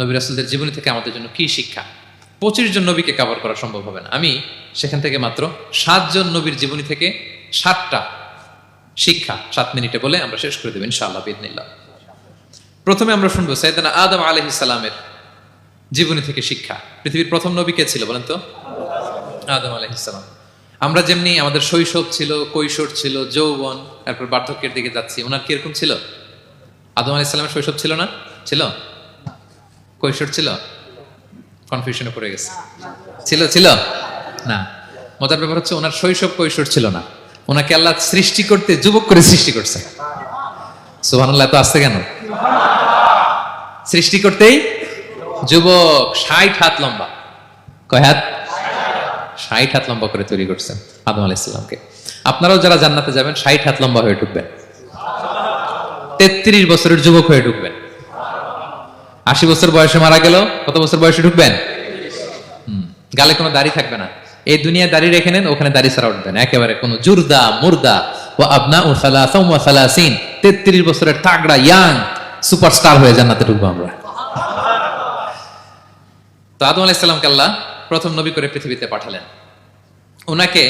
নবী রাসুলদের জীবনী থেকে আমাদের জন্য কি শিক্ষা? পঁচিশ জন নবীকে কভার করা সম্ভব হবে না। আমি সেখান থেকে মাত্র সাতজন নবীর জীবনী থেকে সাতটা শিক্ষা সাত মিনিটে বলে আমরা শেষ করে দেবো ইনশাআল্লাহ বিদনিল্লাহ প্রথমে আমরা শুনব সৈয়দানা আদম আলহ ইসালামের জীবনী থেকে শিক্ষা। পৃথিবীর প্রথম নবী কে ছিল বলেন তো? আদম আলহ ইসলাম আমরা যেমনি আমাদের শৈশব ছিল, কৈশোর ছিল, যৌবন, তারপর বার্ধক্যের দিকে যাচ্ছি, ওনার কীরকম ছিল? আদম আলাহ শৈশব ছিল না? ছিল? কৈশোর ছিল? কনফিউশনে পড়ে গেছে। ছিল ছিল? না। মজার ব্যাপার হচ্ছে ওনার শৈশব কৈশোর ছিল না। ওনাকে আল্লাহ সৃষ্টি করতে, যুবক করে সৃষ্টি করছে। সুহান আল্লাহ তো আসতে কেন? সৃষ্টি করতেই যুবক ষাট হাত লম্বা। কয় হাত? ষাট হাত লম্বা করে তৈরি করছেন আদম আলাইসাল্লামকে আপনারাও যারা জান্নাতে যাবেন, ষাট হাত লম্বা হয়ে ঢুকবেন। তেত্রিশ বছরের যুবক হয়ে ঢুকবেন। আশি বছর বয়সে মারা গেল, কত বছর বয়সে ঢুকবেন? গালে কোনো দাড়ি থাকবে না। এই দুনিয়ায় দাড়ি রেখে নেন, ওখানে দাড়ি ছাড়া উঠবেন একেবারে কোনো জুরদা, মুর্দা ও আবনা ও সালাসিন। তেত্রিশ বছরের তাগড়া, ইয়াং সুপারস্টার হয়ে জান্নাতে ঢুকবো আমরা। তো আদম আলাইসাল্লামকে আল্লাহ প্রথম নবী করে পৃথিবীতে পাঠালেন। ওনাকে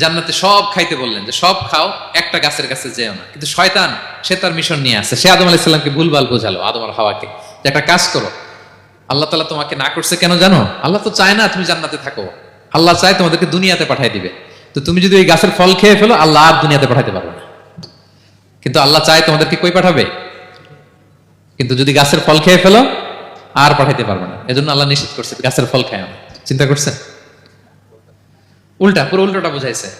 জান্নাতে সব খাইতে বললেন যে, সব খাও, একটা গাছের কাছে যেও না। কিন্তু শয়তান, সে তার মিশন নিয়ে আসে সে আদম আলাইসাল্লামকে ভুলভাল বোঝালো, আদম আর হাওয়াকে। যে একটা কাজ করো। আল্লাহ তালা তোমাকে না করছে কেন জানো? আল্লাহ তো চায় না তুমি জান্নাতে থাকো। আল্লাহ চায় তোমাদেরকে দুনিয়াতে পাঠাই দিবে। তো তুমি যদি ওই গাছের ফল খেয়ে ফেলো, আল্লাহ আর দুনিয়াতে পাঠাতে পারবে না। কিন্তু আল্লাহ চায় তোমাদেরকে কই পাঠাবে? কিন্তু যদি গাছের ফল খেয়ে ফেলো, আর পাঠাইতে পারবে না। এজন্য আল্লাহ নিষেধ করছে, গাছের ফল খায় না। চিন্তা করছেন? উল্টা, পুরো উল্টোটা বুঝাইছে।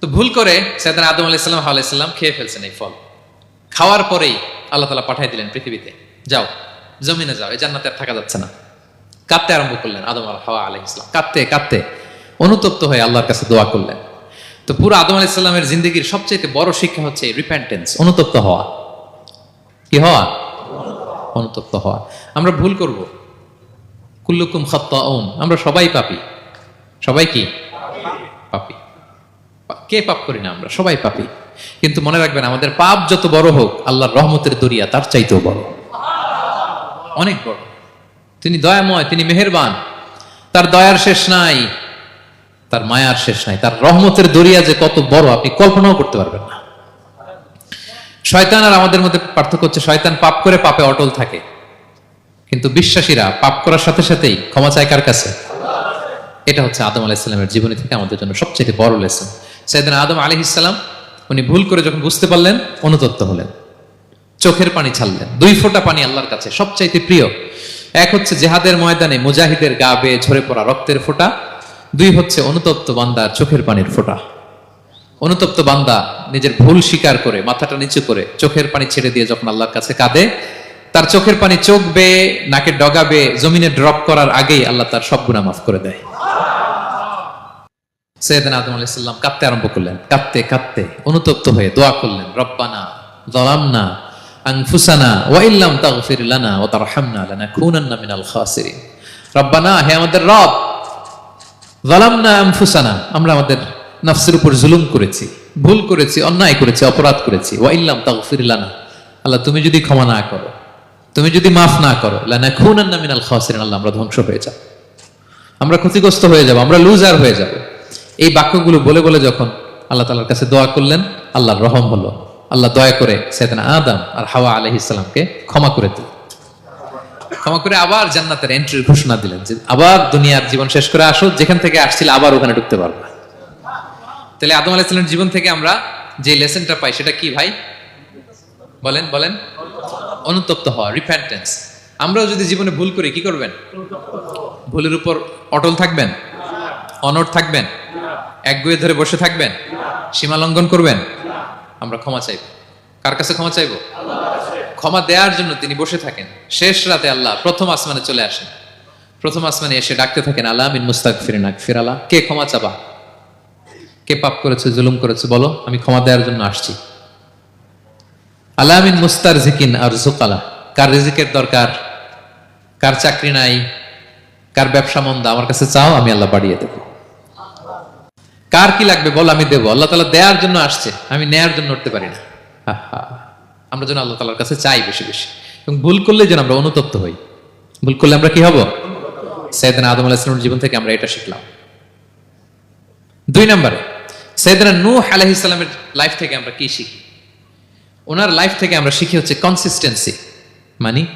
তো ভুল করে সেদিন আদম আলাইসাল্লাম হাওয়া আলাইসাল্লাম খেয়ে ফেলছেন এই ফল। খাওয়ার পরেই আল্লাহ তালা পাঠাই দিলেন পৃথিবীতে। যাও। জমিনে যাও, এই জান্নাতে আর থাকা যাচ্ছে না। কাঁদতে আরম্ভ করলেন আদম আল হাওয়া আলাহ ইসলাম কাঁদতে কাঁদতে অনুতপ্ত হয়ে আল্লাহর কাছে দোয়া করলেন। তো পুরো আদম আলাইসাল্লামের জিন্দগির সবচেয়ে বড় শিক্ষা হচ্ছে রিপেন্টেন্স অনুতপ্ত হওয়া। কি হওয়া? অনুতপ্ত হওয়া। আমরা ভুল করব। কুল্লুকুম খাত্তাউন, আমরা সবাই পাপি। সবাই কি? পাপি। কে পাপ করি না আমরা? সবাই পাপি। কিন্তু মনে রাখবেন, আমাদের পাপ যত বড় হোক, আল্লাহর রহমতের দরিয়া তার চাইতেও বড়। অনেক বড়। তিনি দয়াময়, তিনি মেহেরবান। তার দয়ার শেষ নাই, তার মায়ার শেষ নাই, তার রহমতের দরিয়া যে কত বড়, আপনি কল্পনাও করতে পারবেন না। শয়তান আর আমাদের মধ্যে পার্থক্য হচ্ছে, শয়তান পাপ করে পাপে অটল থাকে। কিন্তু বিশ্বাসীরা পাপ করার সাথে সাথেই ক্ষমা চায় কার কাছে? এটা হচ্ছে আদম আলাইসাল্লামের জীবনী থেকে আমাদের জন্য সবচেয়ে বড় লেসন সেদিন আদম আলি ইসলাম উনি ভুল করে যখন বুঝতে পারলেন, অনুতপ্ত হলেন। চোখের পানি ছাড়লেন। দুই ফোঁটা পানি আল্লাহর কাছে সবচাইতে প্রিয়। এক হচ্ছে জেহাদের ময়দানে মুজাহিদের গা বেয়ে ঝরে পড়া রক্তের ফোঁটা। দুই হচ্ছে অনুতপ্ত বান্দার চোখের পানির ফোঁটা। অনুতপ্ত বান্দা নিজের ভুল স্বীকার করে, মাথাটা নিচু করে চোখের পানি ছেড়ে দিয়ে যখন আল্লাহর কাছে কাঁদে, তার চোখের পানি চোখ বেয়ে, নাকে ডগা বেয়ে, জমিনে ড্রপ করার আগেই আল্লাহ তার সব গুণা মাফ করে দেয়। সৈয়দিন আদম আলাইসাল্লাম কাঁদতে আরম্ভ করলেন। কাঁদতে কাঁদতে অনুতপ্ত হয়ে দোয়া করলেন, রব্বানা জলামনা আনফুসানা ওয়া তারহামনা লানাকুনান্না মিনাল খাসিরিন। রব্বানা, হে আমাদের রব আনফুসানা, আমরা আমাদের নফসের উপর জুলুম করেছি, ভুল করেছি, অন্যায় করেছি, অপরাধ করেছি। লানা, আল্লাহ তুমি যদি ক্ষমা না করো, তুমি যদি মাফ না করো, লানাকুনান্না মিনাল খাসিরিন, আল্লাহ আমরা ধ্বংস হয়ে যাব। আমরা ক্ষতিগ্রস্ত হয়ে যাব, আমরা লুজার হয়ে যাব। এই বাক্যগুলো বলে বলে যখন আল্লাহ তালার কাছে দোয়া করলেন, আল্লাহর রহম হলো। আল্লাহ দয়া করে সেদিন আদম আর হাওয়া আলহ ইসলামকে ক্ষমা করে দিল ক্ষমা করে আবার জান্নাতের এন্ট্রির ঘোষণা দিলেন যে আবার দুনিয়ার জীবন শেষ করে আসো, যেখান থেকে আসছিল আবার ওখানে ঢুকতে পারবে। তাহলে আদম আলাইসালামের জীবন থেকে আমরা যে লেসনটা পাই, সেটা কি ভাই? বলেন বলেন। অনুতপ্ত হওয়া রিপেন্টেন্স আমরাও যদি জীবনে ভুল করি, কি করবেন? ভুলের উপর অটল থাকবেন? অনড় থাকবেন? এক গুয়ে ধরে বসে থাকবেন? সীমা লঙ্ঘন করবেন? আমরা ক্ষমা চাইব। কার কাছে ক্ষমা চাইব? ক্ষমা দেওয়ার জন্য তিনি বসে থাকেন। শেষ রাতে আল্লাহ প্রথম আসমানে চলে আসেন। প্রথম আসমানে এসে ডাকতে থাকেন, আল্লাহ মিন মুস্তাক ফিরিনাক ফিরালা কে ক্ষমা চাবা? কে পাপ করেছে, জুলুম করেছে, বলো, আমি ক্ষমা দেওয়ার জন্য আসছি। আলামিন মুস্তার জিকিন আর জুকালা কার রিজিকের দরকার? কার চাকরি নাই? কার ব্যবসা মন্দা? আমার কাছে চাও, আমি আল্লাহ বাড়িয়ে দেবো। কার কি লাগবে বল আমি দেবো। আল্লাহ তালা দেওয়ার জন্য আসছে আমি নেয়ার জন্য উঠতে পারি না। আমরা যেন আল্লাহ তালার কাছে চাই বেশি বেশি। এবং ভুল করলে যেন আমরা অনুতপ্ত হই। ভুল করলে আমরা কি হব? সৈয়দনা আদম আলাহিসামের জীবন থেকে আমরা এটা শিখলাম। দুই নম্বরে সৈয়দনা নূহ আলাইহিসসালামের লাইফ থেকে আমরা কি শিখি? ওনার লাইফ থেকে আমরা শিখি হচ্ছে কনসিস্টেন্সি মানে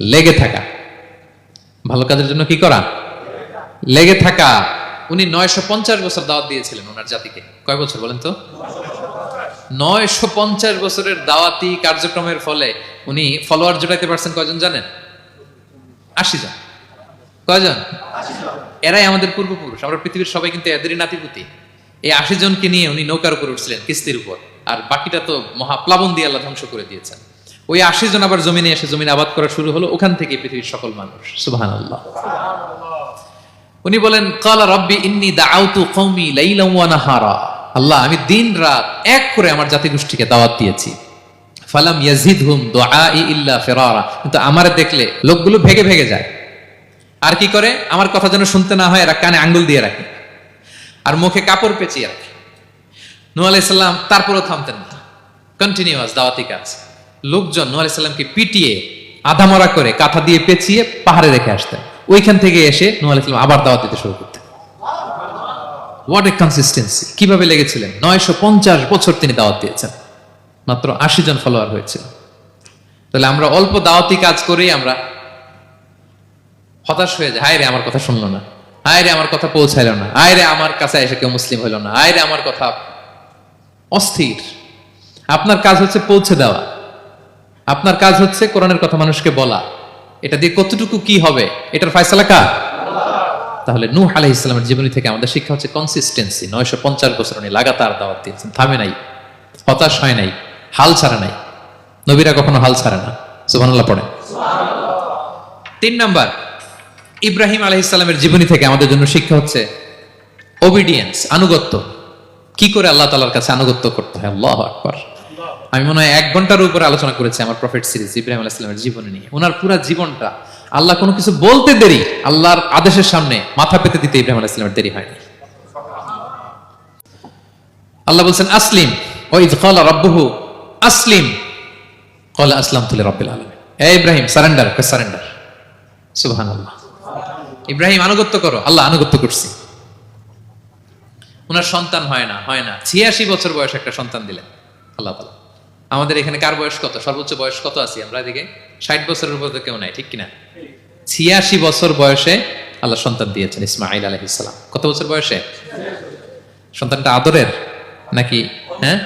লেগে থাকা। ভালো কাজের জন্য কি করা? লেগে থাকা। উনি নয়শো পঞ্চাশ বছর দাওয়াত দিয়েছিলেন ওনার জাতিকে। কয় বছর বলেন তো? নয়শো পঞ্চাশ বছরের দাওয়াতি কার্যক্রমের ফলে উনি ফলোয়ার জোটাইতে পারছেন কয়জন জানেন? আশি জন। কয়জন? এরাই আমাদের পূর্বপুরুষ। আমরা পৃথিবীর সবাই কিন্তু এদেরই নাতিপুতি এই আশি জনকে নিয়ে উনি নৌকার উপর উঠছিলেন কিস্তির উপর। আর বাকিটা তো মহাপ্লাবন দিয়ে আল্লাহ ধ্বংস করে দিয়েছেন। ওই আশি জন আবার জমিনে এসে জমিনে আবাদ করা শুরু হলো। ওখান থেকে পৃথিবীর সকল মানুষ। সুবাহান আল্লাহ উনি বলেন, কালা রব্বি ইন্নি দাআউতু কওমি লাইলাম ওয়া নাহারা। আল্লাহ, আমি দিন রাত এক করে আমার জাতি গোষ্ঠীকে দাওয়াত দিয়েছি। ফালাম ইয়াজিদহুম দুআই ইল্লা ফিরারা। কিন্তু আমারে দেখলে লোকগুলো ভেগে ভেগে যায়। আর কি করে? আমার কথা যেন শুনতে না হয়, এরা কানে আঙ্গুল দিয়ে রাখে। আর মুখে কাপড় পেঁচিয়ে রাখে। নূ আলাইসাল্লাম তারপরও থামতেন না। কন্টিনিউয়াস দাওয়াতি কাজ। লোকজন নূ আলাইসাল্লামকে পিটিয়ে আধামরা করে কাঁথা দিয়ে পেঁচিয়ে পাহাড়ে রেখে আসতেন। ওইখান থেকে এসে নূ আলাইসাল্লাম আবার দাওয়াত দিতে শুরু করতেন। হোয়াট এ কনসিস্টেন্সি কীভাবে লেগেছিলেন? নয়শো পঞ্চাশ বছর তিনি দাওয়াত দিয়েছেন। মাত্র আশি জন ফলোয়ার হয়েছিল তাহলে আমরা অল্প দাওয়াতি কাজ করেই আমরা হতাশ হয়ে যায় হায় রে, আমার কথা শুনলো না। হায় রে, আমার কথা পৌঁছাইলো না। হায় রে, আমার কাছে এসে কেউ মুসলিম হইল না। হায় রে, আমার কথা অস্থির। আপনার কাজ হচ্ছে পৌঁছে দেওয়া। আপনার কাজ হচ্ছে কোরআনের কথা মানুষকে বলা। এটা দিয়ে কতটুকু কি হবে? এটার ফয়সালা কার? তাহলে নূহ আলাইহিস সালামের জীবনী থেকে আমাদের শিক্ষা হচ্ছে কনসিস্টেন্সি নয়শো পঞ্চাশ বছর উনি লাগাতার দাওয়াত দিয়েছেন। থামে নাই, হতাশ হয় নাই, হাল ছাড়ে নাই। নবীরা কখনো হাল ছাড়ে না। সুবহানাল্লাহ পড়ে তিন নাম্বার, ইব্রাহিম আলহিসাল্লামের জীবনী থেকে আমাদের জন্য শিক্ষা হচ্ছে ওবিডিয়েন্স আনুগত্য। কি করে আল্লাহ তালার কাছে আনুগত্য করতে হয়? আল্লাহ আকবর। আমি মনে হয় এক ঘণ্টার উপরে আলোচনা করেছি আমার প্রফেট সিরিজ ইব্রাহিম আলাইসালামের জীবনী নিয়ে। ওনার পুরো জীবনটা আল্লাহ কোনো কিছু বলতে দেরি, আল্লাহর আদেশের সামনে মাথা পেতে দিতে ইব্রাহিম আলাইসালামের দেরি হয়নি। আল্লাহ বলছেন, আসলিম, ও ইদ কলা রব্বহু, আসলিম। কলা আসলাম তুলে রব্বিল আলম এ ইব্রাহিম, সারেন্ডার সারেন্ডার? সুবহান আল্লাহ ইব্রাহিম, আনুগত্য করো। আল্লাহ আনুগত্য করছি। ওনার সন্তান হয় না হয় না। ছিয়াশি বছর বয়স একটা সন্তান দিলেন। আল্লাহ তালা আমাদের এখানে কার বয়স কত? সর্বোচ্চ বয়স কত আছি আমরা এদিকে? ষাট বছরের উপর কেউ নাই, ঠিক কিনা? ছিয়াশি বছর বয়সে আল্লাহ সন্তান দিয়েছেন ইসমাইল আলহ ইসলাম কত বছর বয়সে? সন্তানটা আদরের নাকি হ্যাঁ?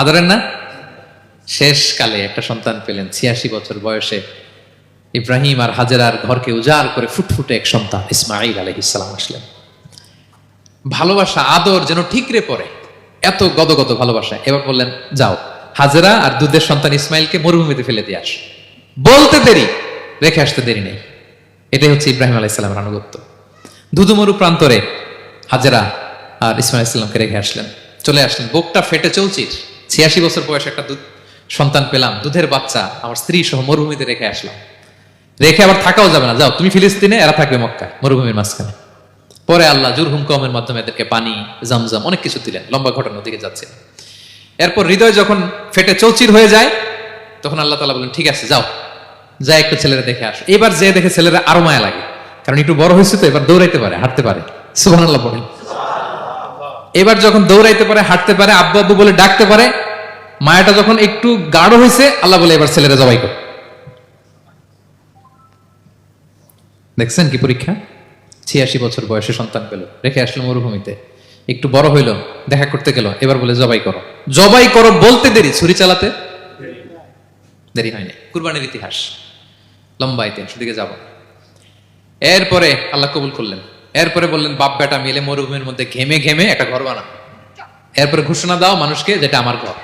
আদরের না? শেষ কালে একটা সন্তান পেলেন, ছিয়াশি বছর বয়সে। ইব্রাহিম আর হাজেরার ঘরকে উজাড় করে ফুটফুটে এক সন্তান ইসমাইল আলহ ইসলাম আসলেন। ভালোবাসা, আদর যেন ঠিকরে পড়ে। এত গদগদ ভালোবাসা। এবার বললেন, যাও, হাজেরা আর দুধের সন্তান ইসমাইলকে মরুভূমিতে ফেলে দিয়ে আস। বলতে দেরি, রেখে আসতে দেরি নেই। এটাই হচ্ছে ইব্রাহিম আলাইসালামের আনুগত্য। ধুধুমরু প্রান্তরে হাজেরা আর ইসমাইল ইসলামকে রেখে আসলেন। চলে আসলেন। বুকটা ফেটে চৌচির ছিয়াশি বছর বয়সে একটা দুধ সন্তান পেলাম, দুধের বাচ্চা, আমার স্ত্রী সহ মরুভূমিতে রেখে আসলাম। রেখে আবার থাকাও যাবে না। যাও, তুমি ফিলিস্তিনে, এরা থাকবে মক্কা মরুভূমির মাঝখানে। পরে আল্লাহ জুরহুম কমের মাধ্যমে এদেরকে পানি, জামজাম অনেক কিছু দিলেন, লম্বা ঘটনার দিকে যাচ্ছে। এরপর হৃদয় যখন ফেটে চৌচির হয়ে যায়, তখন আল্লাহ তালা বলেন, ঠিক আছে, যাও। যা একটু ছেলেরা দেখে আসো। এবার যে দেখে ছেলেরা আরও মায়া লাগে, কারণ একটু বড় হয়েছে তো, এবার দৌড়াইতে পারে, হাঁটতে পারে। সুবাহ আল্লাহ বলেন। এবার যখন দৌড়াইতে পারে, হাঁটতে পারে, আব্বু আব্বু বলে ডাকতে পারে, মায়াটা যখন একটু গাঢ় হয়েছে, আল্লাহ বলে, এবার ছেলেরা জবাই কর। দেখছেন কি পরীক্ষা? ছিয়াশি বছর বয়সে সন্তান পেল। রেখে আসলো মরুভূমিতে। একটু বড় হইল, দেখা করতে গেল, এবার বলে, জবাই করো। জবাই করো বলতে দেরি, ছুরি চালাতে? দেরি হয়নি। কুরবানির ইতিহাস। লম্বা ইতিহাস দিকে যাব। এরপরে আল্লাহ কবুল করলেন। এরপরে বললেন, বাপ বেটা মিলে মরুভূমির মধ্যে ঘেমে ঘেমে একটা ঘর বানা এরপরে ঘোষণা দাও মানুষকে, যেটা আমার ঘর।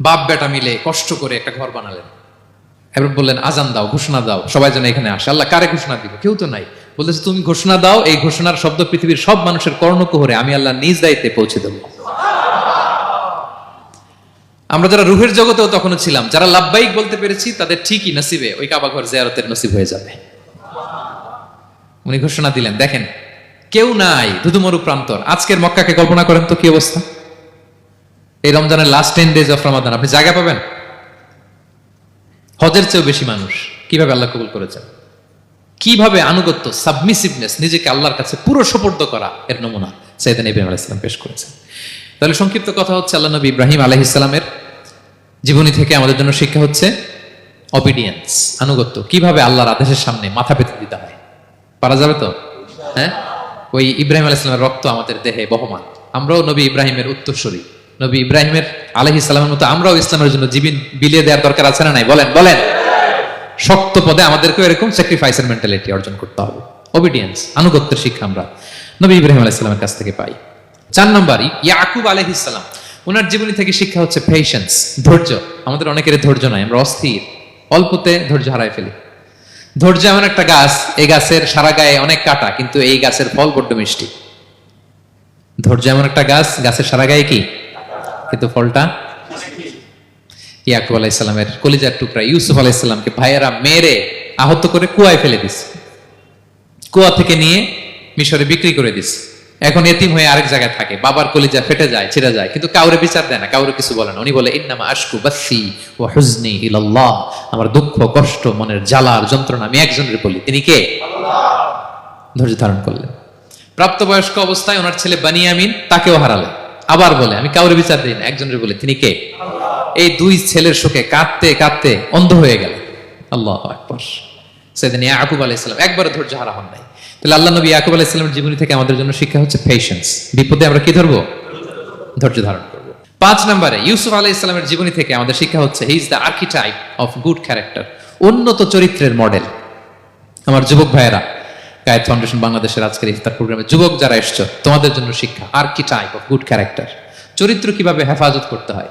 বাপ বেটা মিলে কষ্ট করে একটা ঘর বানালেন। এবার বললেন, আজান দাও, ঘোষণা দাও, সবাই যেন এখানে আসে। আল্লাহ কারে ঘোষণা দিব? কেউ তো নাই। বলতেছে, তুমি ঘোষণা দাও, এই ঘোষণার শব্দ পৃথিবীর সব মানুষের কর্ণকুহরে আমি আল্লাহ নিজ দায়িত্বে পৌঁছে দেবো। আমরা যারা রুহের জগতেও তখনও ছিলাম, যারা লাভবাহিক বলতে পেরেছি, তাদের ঠিকই নসিবে, ওই কাবা ঘর জিয়ারতের নসিব হয়ে যাবে। উনি ঘোষণা দিলেন, দেখেন, কেউ নাই ধুধুমরু প্রান্তর। আজকের মক্কাকে কল্পনা করেন তো কি অবস্থা? এই রমজানের last ten days of Ramadan আপনি জায়গা পাবেন? হজের চেয়েও বেশি মানুষ। কীভাবে আল্লাহ কবুল করেছেন? কীভাবে আনুগত্য সাবমিসিভনেস নিজেকে আল্লাহর কাছে পুরো সোপর্দ করা এর নমুনা সৈয়দান ইব্রাহিম আলাইহিস সালাম পেশ করেছেন। তাহলে সংক্ষিপ্ত কথা হচ্ছে, আল্লাহ নবী ইব্রাহিম আলাইহিস সালামের জীবনী থেকে আমাদের জন্য শিক্ষা হচ্ছে অবিডিয়েন্স আনুগত্য, কীভাবে আল্লাহর আদেশের সামনে মাথা পেতে দিতে হয়। পারা যাবে তো? হ্যাঁ? ওই ইব্রাহিম আলাইহিস সালামের রক্ত আমাদের দেহে বহমান। আমরাও নবী ইব্রাহিমের উত্তরসূরি। নবী ইব্রাহিমের আলাইহিস সালামের মতো আমরাও ইসলামের জন্য জীবন বিলিয়ে দেওয়ার দরকার আছে না নাই? বলেন বলেন। শক্ত পদে আমাদেরকেও এরকম স্যাক্রিফাইসের মেন্টালিটি অর্জন করতে হবে। ওবিডিয়েন্স আনুগত্যের শিক্ষা আমরা নবী ইব্রাহিম আলাইসালামের কাছ থেকে পাই। চার নম্বরই, ইয়াকুব আলহিসাম ওনার জীবনী থেকে শিক্ষা হচ্ছে পেশেন্স ধৈর্য। আমাদের অনেকের ধৈর্য নাই, আমরা অস্থির। অল্পতে ধৈর্য হারাই ফেলি। ধৈর্য এমন একটা গাছ, এই গাছের সারা গায়ে অনেক কাটা, কিন্তু এই গাছের ফল বড্ড মিষ্টি। ধৈর্য এমন একটা গাছ, গাছের সারা গায়ে কি? কিন্তু ফলটা ইয়াকুব আলাইসাল্লামের কলিজার টুকরা ইউসুফ আলাইসাল্লামকে ভাইয়েরা মেরে আহত করে কুয়ায় ফেলে দিস কুয়া থেকে নিয়ে মিশরে বিক্রি করে দিস এখন এতিম হয়ে আরেক জায়গায় থাকে। বাবার কলিজা ফেটে যায়, ছিঁড়ে যায়। কিন্তু কাউরে বিচার দেয় না, কাউরে কিছু বলে না। উনি বলে, ইন্নামা আশকু বাসি ও হুজনি ইলাল্লাহ। আমার দুঃখ, কষ্ট, মনের জ্বালার যন্ত্রণা, আমি একজনের বলি। তিনি কে? ধৈর্য ধারণ করলেন। প্রাপ্তবয়স্ক অবস্থায় ওনার ছেলে বানিয়ামিন তাকেও হারালেন আবার বলে, আমি কাউরে বিচার দিই না, একজনের বলে। তিনি কে? এই দুই ছেলের শোকে কাঁদতে কাঁদতে অন্ধ হয়ে গেল। আল্লাহ আকবর। সেদিন ইয়াকুব আলাইসালাম একবারে ধৈর্য হারা হন নাই। তাহলে আল্লাহ নবী ইয়াকুব আলাইসালামের জীবনী থেকে আমাদের জন্য শিক্ষা হচ্ছে পেশেন্স বিপদে আমরা কি ধরবো? ধৈর্য ধারণ করব। পাঁচ নম্বরে ইউসুফ আলাহ ইসলামের জীবনী থেকে আমাদের শিক্ষা হচ্ছে he is the archetype of good character উন্নত চরিত্রের মডেল আমার যুবক ভাইয়েরা গায়ত ফাউন্ডেশন বাংলাদেশের আজকের ইফতার প্রোগ্রামে যুবক যারা এসছো, তোমাদের জন্য শিক্ষা আর্কিটাইপ অফ গুড ক্যারেক্টার চরিত্র কীভাবে হেফাজত করতে হয়?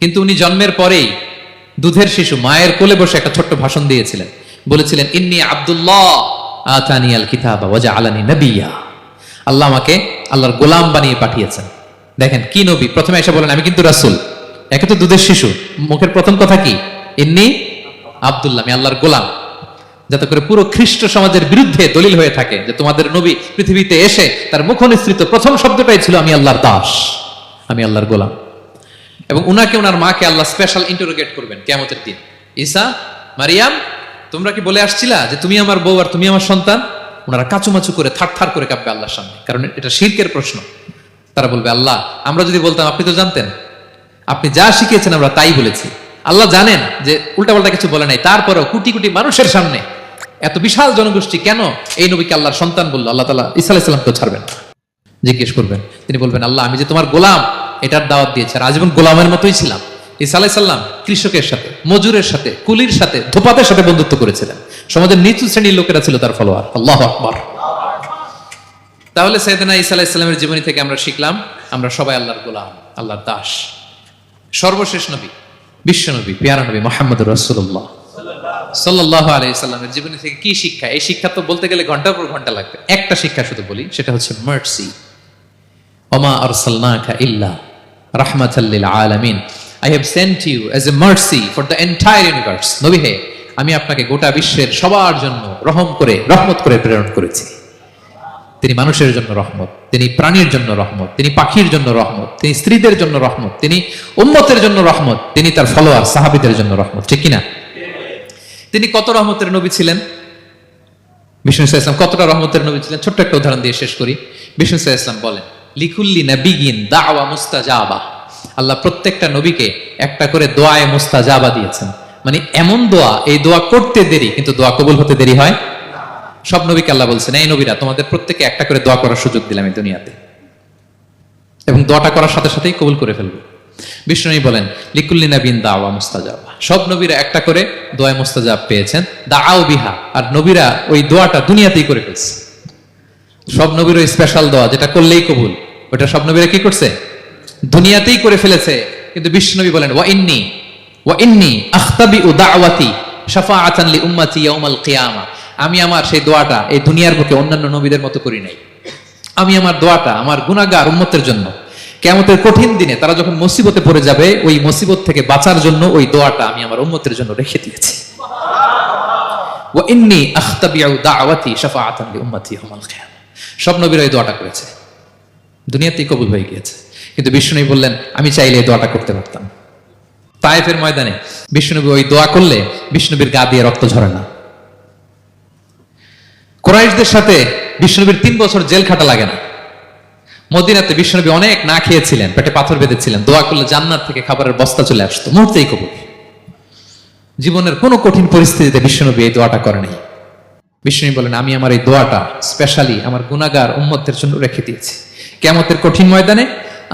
কিন্তু উনি জন্মের পরেই দুধের শিশু, মায়ের কোলে বসে একটা ছোট্ট ভাষণ দিয়েছিলেন। বলেছিলেন, ইন্নি আব্দুল্লাহ আল কিতাবা ওয়াজা আলানি নবিয়া। আল্লাহ আমাকে আল্লাহর গোলাম বানিয়ে পাঠিয়েছেন। দেখেন, কি নবী? প্রথমে এসে বলেন, আমি কিন্তু রাসুল। একে তো দুধের শিশু। মুখের প্রথম কথা কি? ইন্নি আব্দুল্লাহ, আমি আল্লাহর গোলাম। যাতে করে পুরো খ্রিস্ট সমাজের বিরুদ্ধে দলিল হয়ে থাকে যে তোমাদের নবী পৃথিবীতে এসে তার মুখ নিঃসৃত প্রথম শব্দটাই ছিল, আমি আল্লাহর দাস। আমি আল্লাহর গোলাম। এবং উনাকে ওনার মাকে আল্লাহ স্পেশাল ইন্টারোগেট করবেন কেমতের দিন। ঈসা, মারিয়াম, তোমরা কি বলে আসছিলা যে তুমি আমার বউ আর তুমি আমার সন্তান? ওনারা কাচুমাচু করে থার করে কাঁপবে আল্লাহর সামনে। কারণ এটা শিরকের প্রশ্ন। তারা বলবে, আল্লাহ, আমরা যদি বলতাম, আপনি তো জানতেন। আপনি যা শিখিয়েছেন আমরা তাই বলেছি। আল্লাহ জানেন যে উল্টাপাল্টা কিছু বলে নাই। তারপরেও কোটি কোটি মানুষের সামনে এত বিশাল জনগোষ্ঠী কেন এই নবীকে আল্লাহর সন্তান বলল? আল্লাহ তালা ইসা আলাইসাল্লামকেও ছাড়বেন। জিজ্ঞেস করবেন। তিনি বলবেন, আল্লাহ, আমি যে তোমার গোলাম এটার দাওয়াত দিয়েছি। আর আজীবন গোলামের মতোই ছিলাম। ইসা আলাইসাল্লাম কৃষকের সাথে, মজুরের সাথে, কুলির সাথে ধোপাতের সাথে বন্ধুত্ব করেছিলেন। সমাজের নিচু শ্রেণির লোকেরা ছিল তার ফলোয়ার। আল্লাহ আকবর। তাহলে সৈয়দনা ইসা আলাইসাল্লামের জীবনী থেকে আমরা শিখলাম, আমরা সবাই আল্লাহর গোলাম, আল্লাহর দাস। সর্বশেষ নবী, বিশ্ব নবী, পিয়ারা নবী মোহাম্মদ রসুল্লাহ সাল্লাহ আলাইসাল্লামের জীবনী থেকে কি শিক্ষা? এই শিক্ষা তো বলতে গেলে ঘণ্টার পর ঘণ্টা লাগবে। একটা শিক্ষা শুধু বলি, সেটা হচ্ছে মার্সি ওমা আরসালনাকা ইল্লা রাহমাতাল্লিল আলামিন। I have sent you as a mercy for the entire universe নবী হে, আমি আপনাকে গোটা বিশ্বের সবার জন্য রহম করে, রহমত করে প্রেরণ করেছি। তিনি মানুষের জন্য রহমত, তিনি প্রাণীর জন্য রহমত, তিনি পাখির জন্য রহমত, তিনি স্ত্রীদের জন্য রহমত, তিনি উম্মতের জন্য রহমত, তিনি তার ফলোয়ার, সাহাবিদের জন্য রহমত, ঠিক কিনা? তিনি কত রহমতের নবী ছিলেন? বিষ্ণু ইসলাম কতটা রহমতের নবী ছিলেন? ছোট্ট একটা উদাহরণ দিয়ে শেষ করি। বিষ্ণু ইসলাম বলেন লিকুল্লি নাবিগিন দাওয়া মুস্তাজাবা। আল্লাহ প্রত্যেকটা নবীকে একটা করে দোয়ায় মুস্তাজাবা দিয়েছেন। মানে এমন দোয়া, এই দোয়া করতে দেরি, কিন্তু দোয়া কবুল হতে দেরি হয়? সব নবীকে আল্লাহ বলছেন, এই নবীরা, তোমাদের প্রত্যেকে একটা করে দোয়া করার সুযোগ দিলাম এই দুনিয়াতে। এবং দোয়াটা করার সাথে সাথেই কবুল করে ফেলব। বিষ্ণু বলেন লিকুল্লি নাবিন দাওয়া মুস্তাজাবা। সব নবীরা একটা করে দোয়া মুস্তাজাব পেয়েছেন দা আও বিহা। আর নবীরা ওই দোয়াটা দুনিয়াতেই করে ফেলছে। সব নবীর স্পেশাল দোয়া, যেটা করলেই কবুল। ওটা সব নবীরা কি করছে? দুনিয়াতেই করে ফেলেছে, কিন্তু বিষ্ণুনবী বলেন, ওয়া ইন্নি ওয়া ইন্নি আখতাবি উ দাওয়াতি শাফাআতান লি উম্মতি ইয়াউমাল কিয়ামা। আমি আমার সেই দোয়াটা এই দুনিয়ার বুকে অন্যান্য নবীদের মতো করি নাই। আমি আমার দোয়াটা আমার গুনাহগার উম্মতের জন্য। কেয়ামতের কঠিন দিনে তারা যখন মুসিবতে পড়ে যাবে, ওই মুসিবত থেকে বাঁচার জন্য ওই দোয়াটা আমি আমার উম্মতের জন্য রেখে দিয়েছি। ওয়া ইন্নি আখতাবিউ দাওয়াতি শাফাআতান লি উম্মতি ইয়াউমাল কিয়ামা। সব নবীরা এই দোয়াটা করেছে। দুনিয়াতেই কবুল হয়ে গিয়েছে। কিন্তু বিষ্ণুনবী বললেন, আমি চাইলে এই দোয়াটা করতে পারতাম। তায়েফের ময়দানে বিষ্ণুনবী ওই দোয়া করলে বিষ্ণুবীর গা দিয়ে রক্ত ঝরে না। কোরাইশদের সাথে বিষ্ণুবীর তিন বছর জেল খাটা লাগে না। মদিনাতে বিষ্ণুনবী অনেক না খেয়েছিলেন, পেটে পাথর বেঁধেছিলেন, দোয়া করলে জান্নাত থেকে খাবারের বস্তা চলে আসতো। মুহূর্তেই কবুল। জীবনের কোনো কঠিন পরিস্থিতিতে বিষ্ণুনবী এই দোয়াটা করেনি। বিষ্ণু বলেন, আমি আমার এই দোয়াটা স্পেশালি আমার গুনাগার উম্মতের জন্য রেখে দিয়েছি। কেমতের কঠিন ময়দানে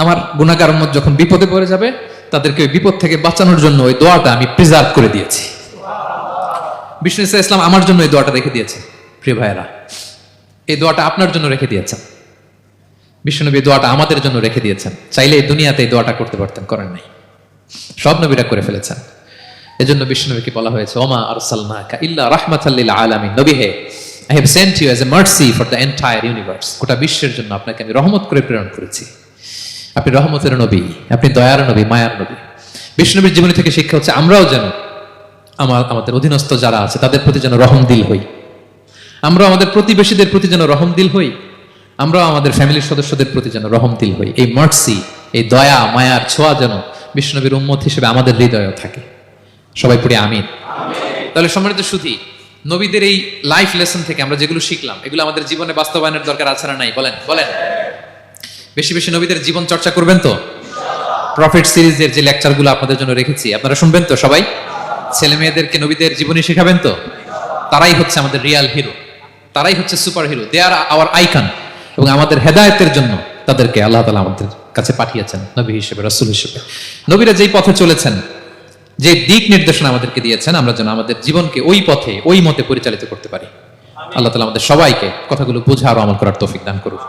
আমার গুনাগার উম্মত যখন বিপদে পড়ে যাবে, তাদেরকে বিপদ থেকে বাঁচানোর জন্য ওই দোয়াটা আমি প্রিজার্ভ করে দিয়েছি। বিষ্ণু ইসা ইসলাম আমার জন্য এই দোয়াটা রেখে দিয়েছে প্রিয় ভাইয়েরা। এই দোয়াটা আপনার জন্য রেখে দিয়েছেন। বিষ্ণুনবী দোয়াটা আমাদের জন্য রেখে দিয়েছেন। চাইলে এই দুনিয়াতে এই দোয়াটা করতে পারতেন করেন নাই। সব নবীরা করে ফেলেছেন। এজন্য বিষ্ণুনবীকে বলা হয়েছে, ওমা আরসালনাকা ইল্লা রাহমাতাল্লিল আলামিন। নবী হে I have sent you as a mercy for the entire universe গোটা বিশ্বের জন্য আপনাকে আমি রহমত করে প্রেরণ করেছি। আপনি রহমতের নবী, আপনি দয়ার নবী, মায়ার নবী। বিষ্ণুনবীর জীবনী থেকে শিক্ষা হচ্ছে, আমরাও যেন আমার, আমাদের অধীনস্থ যারা আছে, তাদের প্রতি যেন রহম দিল হই। আমরা আমাদের প্রতিবেশীদের প্রতি যেন রহম দিল হই। আমরাও আমাদের ফ্যামিলির সদস্যদের প্রতি যেন রহম দিল হই। এই মার্সি এই দয়া, মায়ার ছোঁয়া যেন বিষ্ণুনবীর উম্মত হিসেবে আমাদের হৃদয়েও থাকে। সবাই পড়ি আমিন। তাহলে সম্মানিত সুধী নবীদের এই লাইফ লেসন থেকে আমরা যেগুলো শিখলাম এগুলো আমাদের জীবনে বাস্তবায়নের দরকার আছে না নাই? বলেন বলেন। বেশি বেশি নবীদের জীবন চর্চা করবেন তো? প্রফিট সিরিজের যে লেকচারগুলো আপনাদের জন্য রেখেছি আপনারা শুনবেন তো সবাই? ছেলে মেয়েদেরকে নবীদের জীবনী শেখাবেন তো? তারাই হচ্ছে আমাদের রিয়াল হিরো তারাই হচ্ছে super hero they are our icon এবং আমাদের হেদায়তের জন্য তাদেরকে আল্লাহ তালা আমাদের কাছে পাঠিয়েছেন নবী হিসেবে রসুল হিসেবে। নবীরা যেই পথে চলেছেন যে দিক নির্দেশনা আমাদেরকে দিয়েছেন, আমরা যেন আমাদের জীবনকে ওই পথে, ওই মতে পরিচালিত করতে পারি। আল্লাহ তালা আমাদের সবাইকে কথাগুলো বোঝা আর আমল করার তৌফিক দান করুক।